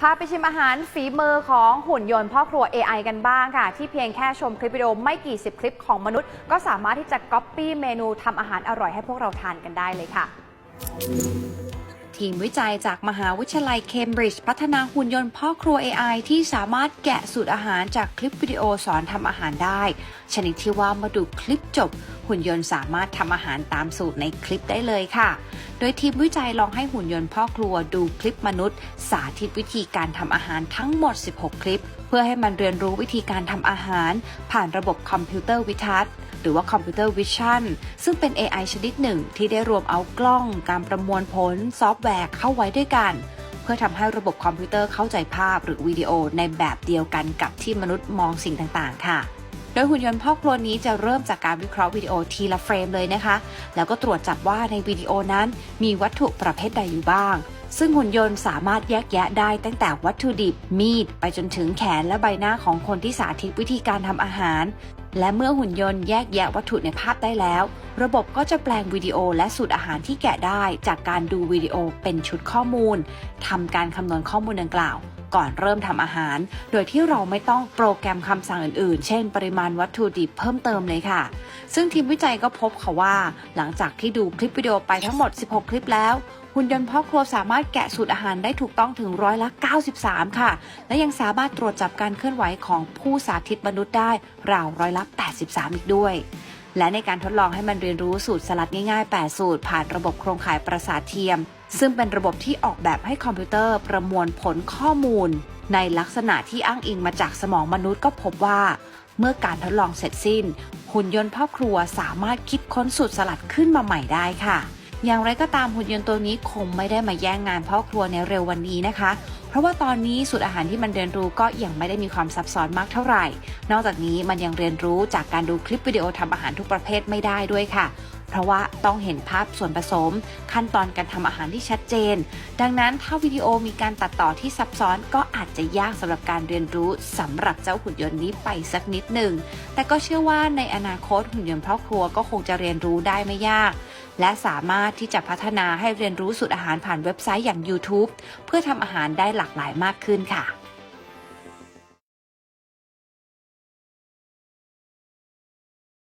พาไปชิมอาหารฝีมือของหุ่นยนต์พ่อครัว AI กันบ้างค่ะ ที่เพียงแค่ชมคลิปวิดีโอไม่กี่สิบคลิปของมนุษย์ ก็สามารถที่จะก๊อปปี้เมนูทำอาหารอร่อยให้พวกเราทานกันได้เลยค่ะ ทีมวิจัยจากมหาวิทยาลัยเคมบริดจ์พัฒนาหุ่นยนต์พ่อครัว AI ที่สามารถแกะสูตรอาหารจากคลิปวิดีโอสอนทำอาหารได้ ชนิดที่ว่ามาดูคลิปจบ หุ่นยนต์สามารถทำอาหารตามสูตรในคลิปได้เลยค่ะ โดยทีมวิจัยลองให้หุ่นยนต์พ่อครัวดูคลิปมนุษย์ สาธิตวิธีการทำอาหารทั้งหมด 16 คลิป เพื่อให้มันเรียนรู้วิธีการทำอาหาร ผ่านระบบคอมพิวเตอร์วิทัศน์ รือว่าคอมพิวเตอร์วิชั่นซึ่งเป็น AI ชนิดหนึ่งที่ได้รวมเอากล้อง การประมวลผล ซอฟต์แวร์เข้าไว้ด้วยกัน เพื่อทำให้ระบบคอมพิวเตอร์เข้าใจภาพหรือวิดีโอในแบบเดียวกันกับที่มนุษย์มองสิ่งต่างๆ ค่ะโดยหุ่นยนต์พ่อครัวนี้จะเริ่มจากการวิเคราะห์วิดีโอทีละเฟรมเลยนะคะ แล้วก็ตรวจจับว่าในวิดีโอนั้นมีวัตถุประเภทใดอยู่บ้าง ซึ่งหุ่นยนต์สามารถแยกแยะได้ตั้งแต่วัตถุดิบมีด ไปจนถึงแขนและใบหน้าของคนที่สาธิตวิธีการทำอาหาร และเมื่อหุ่นยนต์แยกแยะวัตถุในภาพได้แล้ว ระบบก็จะแปลงวิดีโอและสูตรอาหารที่แกะได้ จากการดูวิดีโอเป็นชุดข้อมูลทำการคำนวณข้อมูลดังกล่าว ก่อนเริ่มทำอาหาร โดยที่เราไม่ต้องโปรแกรมคำสั่งอื่นๆ เช่น ปริมาณวัตถุดิบเพิ่มเติมเลยค่ะ ซึ่งทีมวิจัยก็พบค่ะว่า หลังจากที่ดูคลิปวิดีโอไปทั้งหมด 16 คลิปแล้วหุ่นยนต์พ่อครัวสามารถแกะสูตรอาหารได้ถูกต้องถึงร้อยละ 93 ค่ะ และยังสามารถตรวจจับการเคลื่อนไหวของผู้สาธิตมนุษย์ได้ราวร้อยละ 83 อีกด้วย และในการทดลองให้มันเรียนรู้สูตรสลัดง่ายๆ 8 สูตร ผ่านระบบโครงข่ายประสาทเทียม ซึ่งเป็นระบบที่ออกแบบให้คอมพิวเตอร์ประมวลผลข้อมูล ในลักษณะที่อ้างอิงมาจากสมองมนุษย์ก็พบว่า เมื่อการทดลองเสร็จสิ้น หุ่นยนต์พ่อครัวสามารถคิดค้นสูตรสลัดขึ้นมาใหม่ได้ค่ะ อย่างไรก็ตามหุ่นยนต์ตัวนี้คงไม่ได้มาแย่งงานพ่อครัวในเร็ววันนี้นะคะ เพราะว่าตอนนี้สูตรอาหารที่มันเรียนรู้ก็ยังไม่ได้มีความซับซ้อนมากเท่าไหร่ นอกจากนี้มันยังเรียนรู้จากการดูคลิปวิดีโอทำอาหารทุกประเภทไม่ได้ด้วยค่ะ เพราะว่าต้องเห็นภาพส่วนผสม ขั้นตอนการทำอาหารที่ชัดเจน ดังนั้นถ้าวิดีโอมีการตัดต่อที่ซับซ้อนก็อาจจะยากสำหรับการเรียนรู้สำหรับเจ้าหุ่นยนต์นี้ไปสักนิดหนึ่ง แต่ก็เชื่อว่าในอนาคตหุ่นยนต์พ่อครัวก็คงจะเรียนรู้ได้ไม่ยาก และสามารถารถที่จะพัฒนาให้เรียนรู้สูตรอาหารผ่านเว็บไซต์อย่าง YouTube เพื่อทำอาหารได้หลากหลายมากขึ้นค่ะ